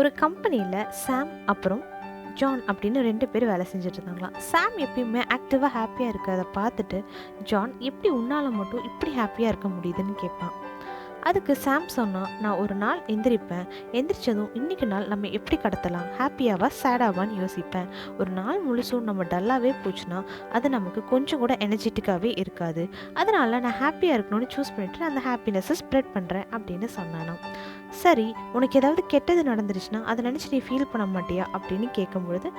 ஒரு கம்பெனியில் சாம் அப்புறம் ஜான் அப்படின்னு ரெண்டு பேர் வேலை செஞ்சுட்டு இருந்தாங்களாம் சாம் எப்பயுமே ஆக்டிவாக ஹாப்பியாக இருக்கிறத பார்த்துட்டு ஜான் எப்படி உன்னால் மட்டும் இப்படி ஹாப்பியாக இருக்க முடியுதுன்னு கேட்பான். அதுக்கு சாம் சொன்னான் நான் ஒரு நாள் எந்திரிப்பேன். எந்திரிச்சதும் இன்னைக்கு நாள் நம்ம எப்படி கடத்தலாம்? ஹாப்பியாவா சேடாவான்னு யோசிப்பேன். ஒரு நாள் முழுசும் நம்ம டல்லாகவே போச்சுன்னா அது நமக்கு கொஞ்சம் கூட எனர்ஜெட்டிக்காகவே இருக்காது. அதனால் நான் ஹாப்பியாக இருக்கணும்னு சூஸ் பண்ணிட்டு அந்த ஹாப்பினஸை ஸ்ப்ரெட் பண்ணுறேன் அப்படின்னு சொன்னானாம். சரி உனக்கு ஏதாவது கெட்டது நடந்துருச்சுன்னா அதை நினச்சி நீ ஃபீல் பண்ண மாட்டியா? அப்படின்னு கேட்கும்பொழுது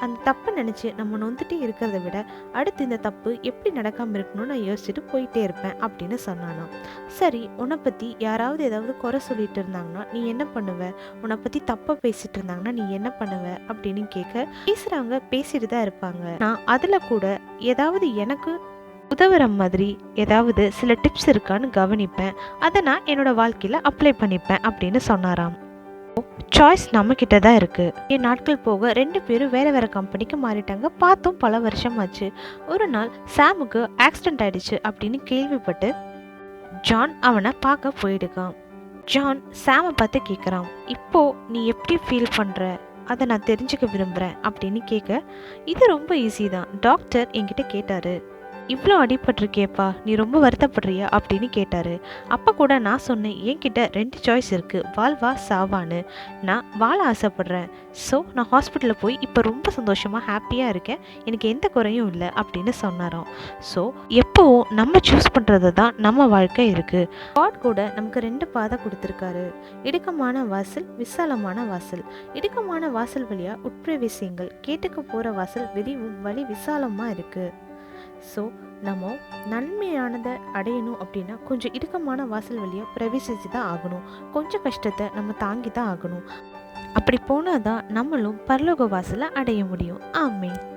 அந்த தப்பை நினச்சி நம்ம நொந்துட்டே இருக்கிறத விட அடுத்து இந்த தப்பு எப்படி நடக்காமல் இருக்கணும்னு நான் யோசிச்சுட்டு போயிட்டே இருப்பேன் அப்படின்னு சொன்னானா சரி உன்னை பற்றி யாராவது ஏதாவது குறை சொல்லிட்டு இருந்தாங்கன்னா நீ என்ன பண்ணுவ? உன்னை பற்றி தப்பாக பேசிட்டு இருந்தாங்கன்னா நீ என்ன பண்ணுவ? அப்படின்னு கேட்க பேசுகிறவங்க பேசிட்டு தான் இருப்பாங்க. நான் அதில் கூட ஏதாவது எனக்கு உதவுற மாதிரி ஏதாவது சில டிப்ஸ் இருக்கான்னு கவனிப்பேன். அதை நான் என்னோட வாழ்க்கையில் அப்ளை பண்ணிப்பேன் அப்படின்னு சொன்னாராம். சாய்ஸ் நம்ம கிட்ட தான் இருக்கு. என் நாட்கள் போக ரெண்டு பேரும் வேற வேற கம்பெனிக்கு மாறிட்டாங்க. பார்த்தும் பல வருஷம் ஆச்சு ஒரு நாள் சாமுக்கு ஆக்சிடென்ட் ஆயிடுச்சு அப்படின்னு கேள்விப்பட்டு ஜான் அவனை பார்க்க போயிடுக்கான். ஜான் சாமை பார்த்து கேட்குறான் இப்போ நீ எப்படி ஃபீல் பண்ற? அதை நான் தெரிஞ்சுக்க விரும்புகிறேன் அப்படின்னு கேட்க இது ரொம்ப ஈஸி தான். டாக்டர் என்கிட்ட கேட்டாரு இவ்வளோ அடிபட்டிருக்கேப்பா நீ ரொம்ப வருத்தப்படுறியா? அப்படின்னு கேட்டார். அப்போ கூட நான் சொன்னேன் என்கிட்ட ரெண்டு சாய்ஸ் இருக்குது வாழ்வா சாவான்னு. நான் வாழ ஆசைப்பட்றேன். ஸோ நான் ஹாஸ்பிட்டலில் போய் இப்போ ரொம்ப சந்தோஷமாக ஹாப்பியாக இருக்கேன். எனக்கு எந்த குறையும் இல்லை அப்படின்னு சொன்னாராம். ஸோ எப்போவும் நம்ம சூஸ் பண்ணுறது தான் நம்ம வாழ்க்கை இருக்குது காட் கூட நமக்கு ரெண்டு பாதை கொடுத்துருக்காரு. இடுக்கமான வாசல் விசாலமான வாசல். இடுக்கமான வாசல் வழியாக உட்பிரவேசியங்கள் கேட்டுக்கு போகிற வாசல் வெளியும் வழி விசாலமாக இருக்குது ஸோ நம்ம நன்மையானதை அடையணும் அப்படின்னா கொஞ்சம் இடுக்கமான வாசல் வழியாக பிரவேசித்து தான் ஆகணும். கொஞ்சம் கஷ்டத்தை நம்ம தாங்கி தான் ஆகணும். அப்படி போனால் தான் நம்மளும் பரலோக வாசலை அடைய முடியும். ஆமே